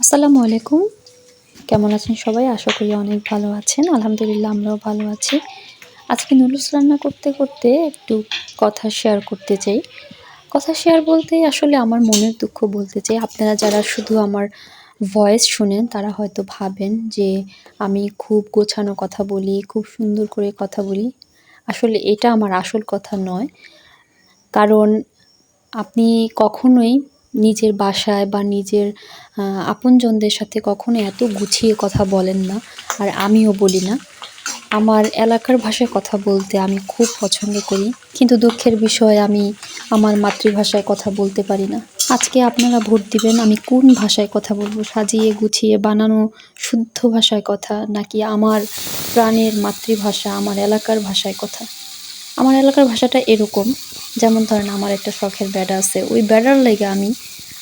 আসসালামু আলাইকুম। কেমন আছেন সবাই? আশা করি অনেক ভালো আছেন। আলহামদুলিল্লাহ, আমরাও ভালো আছি। আজকে নুডলস রান্না করতে করতে একটু কথা শেয়ার করতে চাই। কথা শেয়ার বলতে আসলে আমার মনের দুঃখ বলতে চাই। আপনারা যারা শুধু আমার ভয়েস শুনেন, তারা হয়তো ভাবেন যে আমি খুব গোছানো কথা বলি, খুব সুন্দর করে কথা বলি। আসলে এটা আমার আসল কথা নয়। কারণ আপনি কখনোই নিজের বাসায় বা নিজের আপনজনদের সাথে কখনো এত গুছিয়ে কথা বলেন না। আর আমিও বলি না। আমার এলাকার ভাষায় কথা বলতে আমি খুব পছন্দ করি। কিন্তু দুঃখের বিষয়, আমি আমার মাতৃভাষায় কথা বলতে পারি না। আজকে আপনারা ভোট দিবেন, আমি কোন ভাষায় কথা বলব? সাজিয়ে গুছিয়ে বানানো শুদ্ধ ভাষায় কথা নাকি আমার প্রাণের মাতৃভাষা, আমার এলাকার ভাষায় কথা? আমার এলাকার ভাষাটা এরকম। যেমন ধরেন আমার একটা শখের ব্যাডা আছে, ওই ব্যাডার লেগে আমি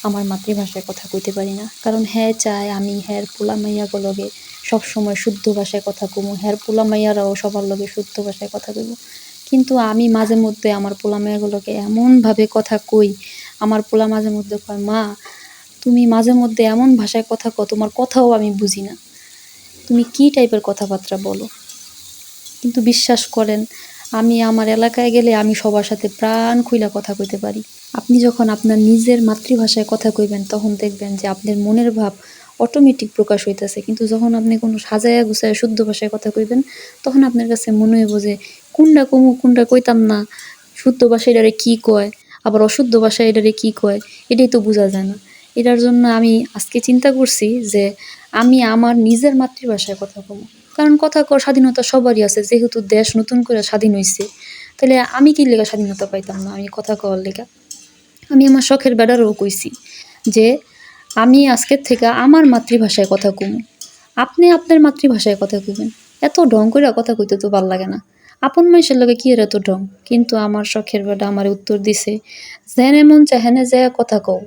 আমার মাতৃভাষায় কথা কইতে পারি না। কারণ হ্যাঁ চায় আমি হ্যার পোলা মাইয়াগুলোকে সবসময় শুদ্ধ ভাষায় কথা কমু হ্যার পোলা মাইয়ারাও সবার লগে শুদ্ধ ভাষায় কথা কইব। কিন্তু আমি মাঝে মধ্যে আমার পোলা মাইয়াগুলোকে এমনভাবে কথা কই, আমার পোলা মাঝে মধ্যে কয়, মা, তুমি মাঝে মধ্যে এমন ভাষায় কথা কও, তোমার কথাও আমি বুঝি না। তুমি কী টাইপের কথাবার্তা বলো? কিন্তু বিশ্বাস করেন আমি আমার এলাকায় গেলে আমি সবার সাথে প্রাণ খুইলা কথা কইতে পারি। আপনি যখন আপনার নিজের মাতৃভাষায় কথা কইবেন, তখন দেখবেন যে আপনার মনের ভাব অটোমেটিক প্রকাশ হইতেছে। কিন্তু যখন আপনি কোনো সাজায়া গুছায় শুদ্ধ ভাষায় কথা কইবেন, তখন আপনার কাছে মনে হইব যে কোনটা কমু কোনটা কইতাম না, শুদ্ধ ভাষায় এটারে কী কয়, আবার অশুদ্ধ ভাষায় এটারে কী কয়, এটাই তো বোঝা যায় না। এটার জন্য আমি আজকে চিন্তা করছি যে আমি আমার নিজের মাতৃভাষায় কথা কমু। কারণ কথা কর স্বাধীনতা সবারই আছে, যেহেতু দেশ নতুন করে স্বাধীন হয়েছে তাহলে আমি কি লেখা স্বাধীনতা পাইতাম না, আমি কথা কওয়ার লেখা আমি আমার শখের বেড়ারও কইছি যে, আমি আজকের থেকে আমার মাতৃভাষায় কথা কমু। আপনি আপনার মাতৃভাষায় কথা কইবেন। এত ঢং করে কথা কইতে তো ভালো লাগে না। আপন মানুষের লগে কি এর এত ঢং? কিন্তু আমার শখের বেড়া আমার উত্তর দিছে, যেনে এমন চায় হেনে যায় কথা কও।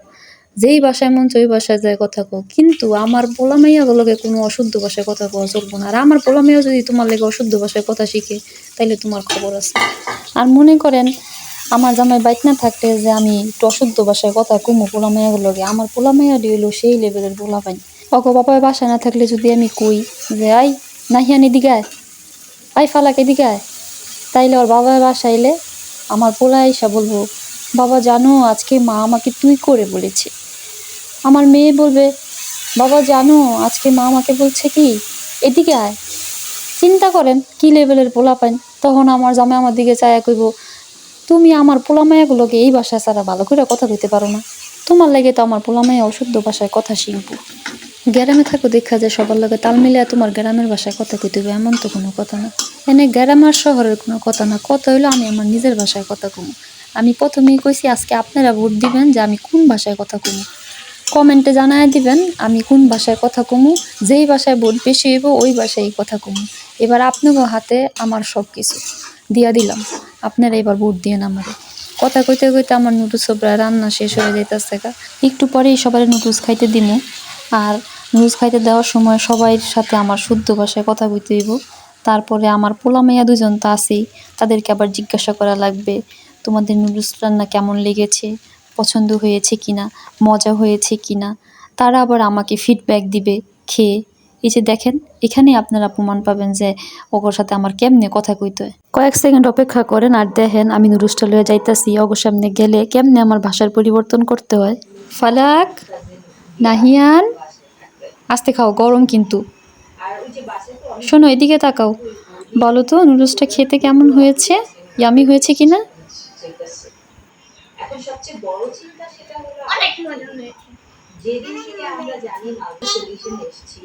যেই ভাষায় মন ওই ভাষায় যায় কথা কও। কিন্তু আমার পোলা মাইয়াগুলোকে কোনো অশুদ্ধ ভাষায় কথা কওয়া চলবো না। আর আমার পোলা মাইয়া যদি তোমার লেগে অশুদ্ধ ভাষায় কথা শিখে, তাইলে তোমার খবর আছে। আর মনে করেন, আমার জামাই বাইক না থাকলে যে আমি একটু অশুদ্ধ ভাষায় কথা কমু পোলা মাইয়াগুলোকে আমার পোলা মাইয়া হইল সেই লেভেলের পোলা পাই অক বাবা বাসায় না থাকলে যদি আমি কই যে, আই, নাহিয়ান আয়। আই, ফালাক আয়। তাইলে ওর বাবার বাসায় এলে আমার পোলা এসে বলব, বাবা জানো, আজকে মা আমাকে তুই করে বলেছে। আমার মেয়ে বলবে, বাবা, জানো, আজকে মা আমাকে বলছে কি, এদিকে আয়। চিন্তা করেন কি লেভেলের পোলা পাইন তখন আমার জামাই আমার দিকে চায়া কইব, তুমি আমার পোলা মায়াগুলোকে এই ভাষায় ছাড়া ভালো করে কথা কইতে পারো না। তোমার লাগে তো আমার পোলা মায়া অশুদ্ধ ভাষায় কথা শিখব। গ্রামে থাকো, দেখা যায় সবার লগে তাল মিলিয়ে তোমার গ্রামের ভাষায় কথা কইতে হবে এমন তো কোনো কথা না। এনে গ্রাম আর শহরের কোনো কথা না, কথা হইল আমি আমার নিজের ভাষায় কথা কমু। আমি প্রথমেই কইছি, আজকে আপনারা ভোট দিবেন যে আমি কোন ভাষায় কথা কমু। কমেন্টে জানায় দিবেন, আমি কোন ভাষায় কথা কমু, যেই ভাষায় ভোট বেশি হইব, ওই ভাষায় কথা কমু। এবার আপনাকে হাতে আমার সব কিছু দিয়া দিলাম। আপনারা এবার ভোট দিয়ে আমারে। কথা কইতে কইতে আমার নুডলস প্রায় রান্না শেষ হয়ে যাইতেছে একটু পরেই সবাই নুডলস খাইতে দিমু। আর নুডলস খাইতে দেওয়ার সময় সবাই সাথে আমার শুদ্ধ ভাষায় কথা কইতে হইব। তারপরে আমার পোলা মেয়া দুজন তো আছেই, তাদেরকে আবার জিজ্ঞাসা করা লাগবে, তোমাদের নুডলস রান্না কেমন লেগেছে? পছন্দ হয়েছে কিনা, মজা হয়েছে কিনা, তারা আবার আমাকে ফিডব্যাক দিবে খেয়ে। এই যে দেখেন এখানে আপনারা প্রমাণ পাবেন যে ওগোর সাথে আমার কেমনে কথা কইতে হয়। কয়েক সেকেন্ড অপেক্ষা করেন আর দেখেন, আমি নুডলসটা লয়ে যাইতাছি, অগোর সামনে গেলে কেমনে আমার ভাষার পরিবর্তন করতে হয়। ফালাক, নাহিয়ান, আস্তে খাও, গরম কিন্তু। শোনো, এদিকে তাকাও। বলো তো নুডলসটা খেতে কেমন হয়েছে? ইয়ামি হয়েছে কিনা? এখন সবচেয়ে বড় চিন্তা সেটা হলো অনেক মজা হয়েছে। যেদিন থেকে আমরা জানি মাল্টি সলিউশন এসেছি।